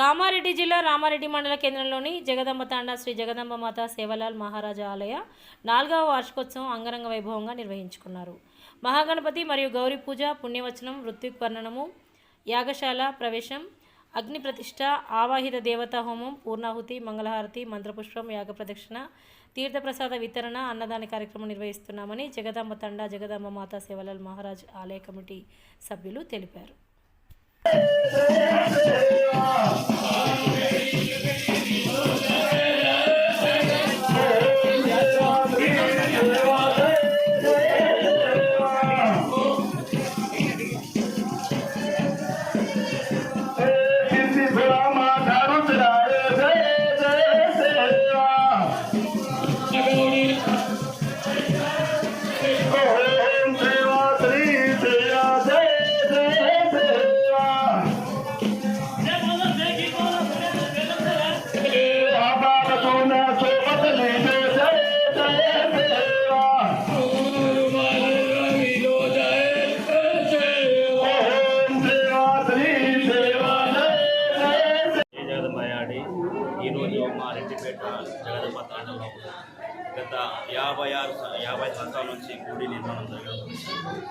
కామారెడ్డి జిల్లా రామారెడ్డి మండల కేంద్రంలోని జగదంబ తాండా శ్రీ జగదంబ మాత సేవలాల్ మహారాజా ఆలయ నాలుగవ వార్షికోత్సవం అంగరంగ వైభవంగా నిర్వహించుకున్నారు. మహాగణపతి మరియు గౌరీ పూజ పుణ్యవచనం ఋత్విక్ యాగశాల ప్రవేశం అగ్ని ప్రతిష్ట ఆవాహిత దేవతా హోమం పూర్ణాహుతి మంగళహారతి మంత్రపుష్పం యాగ ప్రదక్షిణ తీర్థప్రసాద వితరణ అన్నదాన కార్యక్రమం నిర్వహిస్తున్నామని జగదాంబ తండా జగదాంబ మాతా సేవలాల్ మహారాజ్ ఆలయ కమిటీ సభ్యులు తెలిపారు.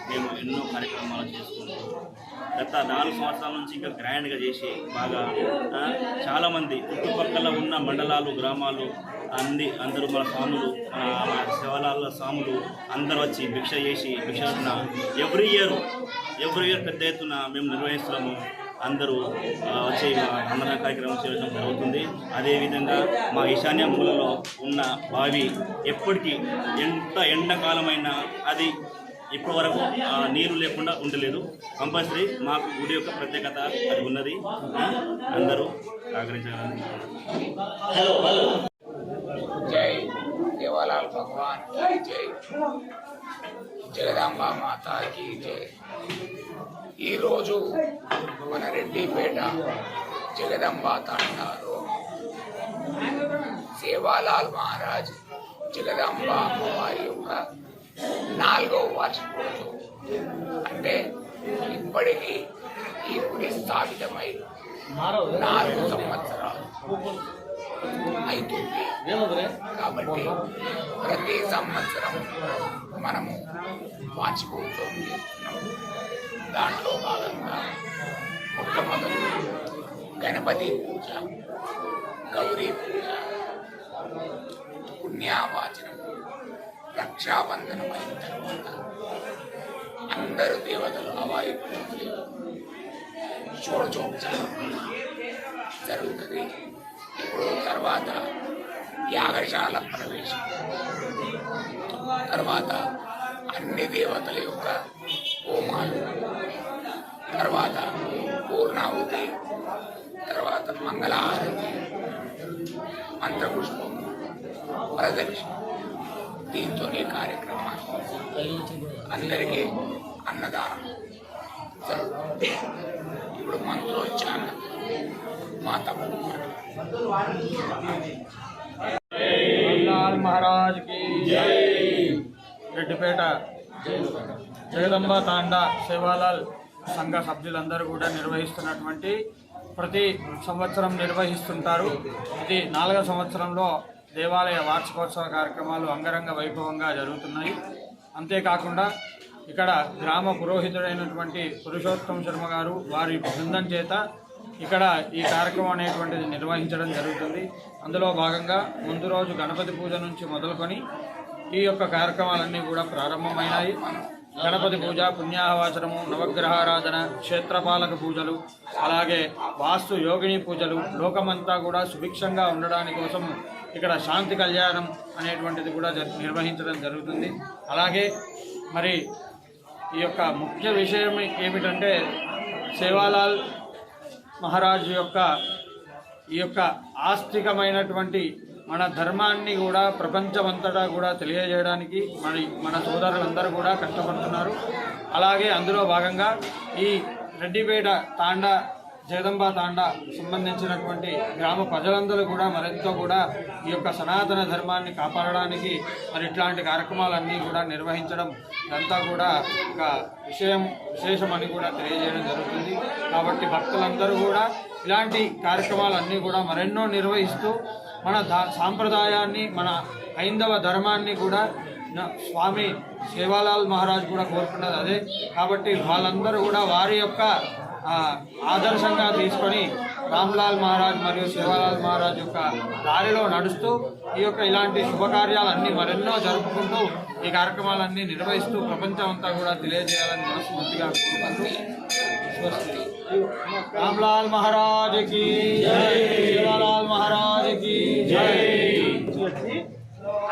మేము ఎన్నో కార్యక్రమాలు చేసుకుంటూ గత నాలుగు సంవత్సరాల నుంచి ఇంకా గ్రాండ్గా చేసి బాగా చాలామంది చుట్టుపక్కల ఉన్న మండలాలు గ్రామాలు అన్ని అందరూ మన స్వాములు మన శివాలయాల స్వాములు అందరూ వచ్చి భిక్ష చేసి భిక్ష ఎవ్రీ ఇయర్ ఎవ్రీ ఇయర్ పెద్ద ఎత్తున మేము నిర్వహిస్తున్నాము. అందరూ వచ్చి మా అన్నదాన కార్యక్రమం చేయడం జరుగుతుంది. అదేవిధంగా మా ఈశాన్య మూలలో ఉన్న బావి ఎప్పటికీ ఎంత ఎండాకాలమైనా అది ఇప్పటి వరకు నీరు లేకుండా ఉండలేదు. కంపల్సరీ మాకు గుడి యొక్క ప్రత్యేకత అది ఉన్నది. అందరూ సహకరించాలని జై దేవాలయాల భగవాన్. జై. జగదాంబ మాత की జై. ఈరోజు మన రెడ్డిపేట జగదంబ తండాలో సేవాలాల్ మహారాజ్ జగదాంబ అమ్మవారి యొక్క నాలుగవ వార్షికోత్సవం. అంటే ఇప్పటికీ ఈ గుడి స్థాపితమై నాలుగు సంవత్సరాలు. అవుతుంది కాబట్టి ప్రతి సంవత్సరం మనము వార్షికోత్సవం చేస్తున్నాము దాంట్లో భాగంగా మొట్టమొదటి గణపతి పూజ గౌరీ పూజ పుణ్యావాచనం రక్షాబంధనం అయిన తర్వాత అందరు దేవతలు అవాయి షోడచోపచారం జరుగుతుంది. ఇప్పుడు తర్వాత యాగశాల ప్రవేశం. తర్వాత అన్ని దేవతల యొక్క హోమాలు. తర్వాత పూర్ణాహుతి తర్వాత మంగళహారతి మంత్రపుష్పం ప్రదక్షిణ దీంతోనే కార్యక్రమాలు. అందరికీ అన్నదానం జరుగుతుంది ఇప్పుడు మంత్రోచ్చారణ. మా తమ్ముడు లాల్ మహారాజ్కి రెడ్డిపేట జగదంబ తాండా సేవాలాల్ సంఘ సభ్యులందరూ కూడా నిర్వహిస్తున్నటువంటి ప్రతి సంవత్సరం నిర్వహిస్తుంటారు. ఇది నాలుగవ సంవత్సరంలో దేవాలయ వార్షికోత్సవ కార్యక్రమాలు అంగరంగ వైభవంగా జరుగుతున్నాయి. అంతేకాకుండా ఇక్కడ గ్రామ పురోహితుడైనటువంటి పురుషోత్తం శర్మ గారు వారి బృందం చేత ఇక్కడ ఈ కార్యక్రమం అనేటువంటిది నిర్వహించడం జరుగుతుంది. అందులో భాగంగా ముందు రోజు గణపతి పూజ నుంచి మొదలుకొని ఈ యొక్క కార్యక్రమాలన్నీ కూడా ప్రారంభమైనాయి. గణపతి పూజ పుణ్యాహవాచనము నవగ్రహారాధన క్షేత్రపాలక పూజలు అలాగే వాస్తు యోగిని పూజలు లోకమంతా కూడా సుభిక్షంగా ఉండడానికి కోసం ఇక్కడ శాంతి కళ్యాణం అనేటువంటిది కూడా జరు- నిర్వహించడం జరుగుతుంది. అలాగే మరి ఈ యొక్క ముఖ్య విషయం ఏమిటంటే సేవాలాల్ మహారాజు యొక్క ఈ యొక్క ఆస్తికమైనటువంటి మన ధర్మాన్ని కూడా ప్రపంచమంతటా కూడా తెలియజేయడానికి మరి మన సోదరులందరూ కూడా కష్టపడుతున్నారు. అలాగే అందులో భాగంగా ఈ రెడ్డిపేట తాండా జగదంబా తాండా సంబంధించినటువంటి గ్రామ ప్రజలందరూ కూడా మరింత కూడా ఈ యొక్క సనాతన ధర్మాన్ని కాపాడడానికి మరి ఇట్లాంటి కార్యక్రమాలన్నీ కూడా నిర్వహించడం ఇదంతా కూడా ఒక విషయం విశేషమని కూడా తెలియజేయడం జరుగుతుంది. కాబట్టి భక్తులందరూ కూడా ఇలాంటి కార్యక్రమాలన్నీ కూడా మరెన్నో నిర్వహిస్తూ మన దా సాంప్రదాయాన్ని మన హైందవ ధర్మాన్ని కూడా స్వామి సేవాలాల్ మహారాజ్ కూడా కోరుకున్నది అదే. కాబట్టి వాళ్ళందరూ కూడా వారి యొక్క ఆదర్శంగా తీసుకొని రామ్లాల్ మహారాజ్ మరియు శివలాల్ మహారాజ్ యొక్క దారిలో నడుస్తూ ఈ యొక్క ఇలాంటి శుభకార్యాలన్నీ మరెన్నో జరుపుకుంటూ ఈ కార్యక్రమాలన్నీ నిర్వహిస్తూ ప్రపంచం అంతా కూడా తెలియజేయాలని మనస్ఫూర్తిగా రామ్లాల్ మహారాజ్కి జై. సేవాలాల్ మహారాజ్కి జై.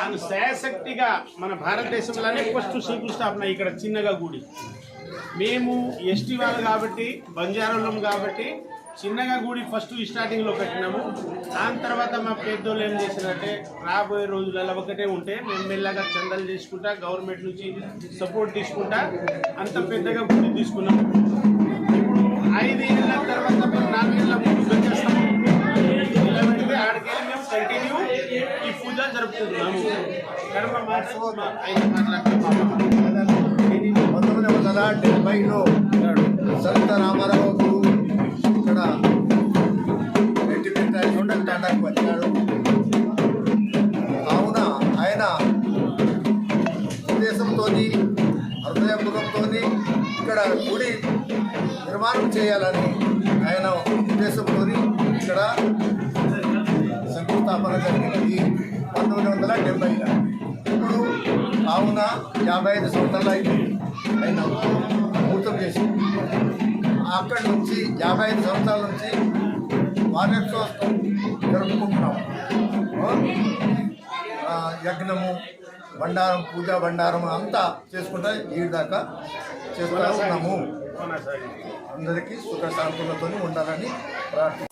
తాను ఆయన శాయశక్తిగా మన భారతదేశంలోనే ఫస్ట్ శంకుస్థాపన ఇక్కడ చిన్నగా గుడి. మేము ఎస్టీ వాళ్ళు కాబట్టి బంజారాలం కాబట్టి చిన్నగా గుడి ఫస్ట్ స్టార్టింగ్లో కట్టినాము. దాని తర్వాత మా పెద్దోళ్ళు ఏం చేశారంటే రాబోయే రోజులలో ఒకటే ఉంటే మేము మెల్లగా చందాలు తీసుకుంటా గవర్నమెంట్ నుంచి సపోర్ట్ తీసుకుంటా అంత పెద్దగా గుడి తీసుకున్నాము. ఇప్పుడు ఐదేళ్ళ తర్వాత మేము నాలుగేళ్ళ ముందు వచ్చేస్తాము ఆడికి ఆడికెళ్ళి కంటిన్యూ ఈ పూజ జరుపుకుంటున్నాము. పంతొమ్మిది వందల డెబ్బైలో సంత రామారావు గురు ఇక్కడ రెడ్డిపేట చూడండి తండాకు వచ్చాడు కావున ఆయన ఉద్దేశంతో హృదయపూర్వకంతో ఇక్కడ గుడి నిర్మాణం చేయాలని ఆయన ఉద్దేశంతో ఇక్కడ స్థాపన జరిగినది పంతొమ్మిది వందల డెబ్బైలో. ఇప్పుడు కావున యాభై ఐదు సంవత్సరాలు అయిన పూర్తం చేసి అక్కడి నుంచి యాభై ఐదు సంవత్సరాల నుంచి వార్షోత్సవం జరుపుకుంటున్నాం. యజ్ఞము బండారం పూజ బండారం అంతా చేసుకుంటా ఈ దాకా చేస్తూ ఉన్నాము. అందరికీ సుఖ శాంతులతో ఉండాలని ప్రార్థి